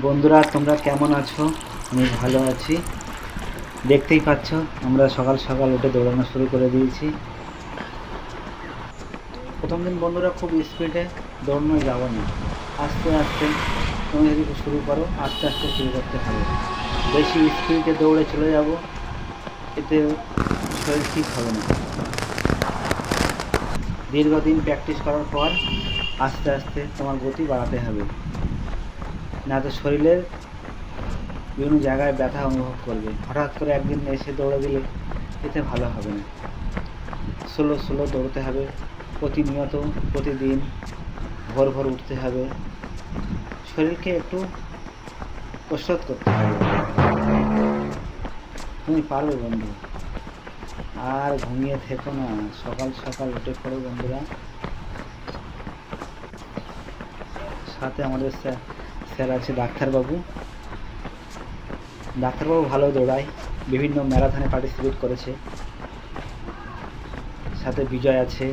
বন্ধুরা, তোমরা কেমন আছো? আমি ভালো আছি। দেখতেই পাচ্ছ, আমরা সকাল সকাল উঠে দৌড়ানো শুরু করে দিয়েছি। প্রথম দিন বন্ধুরা খুব স্পিডে দৌড়ানো যাব না। আস্তে আস্তে তুমি যদি শুরু করো, আস্তে আস্তে শুরু করতে হবে। বেশি স্পিডে দৌড়ে চলে যাব, এতে শরীর ঠিক হবে না। দীর্ঘদিন প্র্যাকটিস করার পর আস্তে আস্তে তোমার গতি বাড়াতে হবে। না তো শরীরের বিভিন্ন জায়গায় ব্যথা অনুভব করবে। হঠাৎ করে একদিন এসে দৌড়ে দিলে এতে ভালো হবে না। স্লো স্লো দৌড়তে হবে। প্রতিনিয়ত, প্রতিদিন ভোর ভোর উঠতে হবে। শরীরকে একটু কসরত করতে হবে। তুমি পারবে বন্ধু। আর ঘুমিয়ে থেকো না। সকাল সকাল উঠে পড়ো বন্ধুরা। সাথে আমাদের স্যার। স্যার আছে ডাক্তারবাবু। ডাক্তারবাবু ভালো দৌড়ায় বিভিন্ন ম্যারাথনে পার্টিসিপেট করেছে। সাথে বিজয় আছে।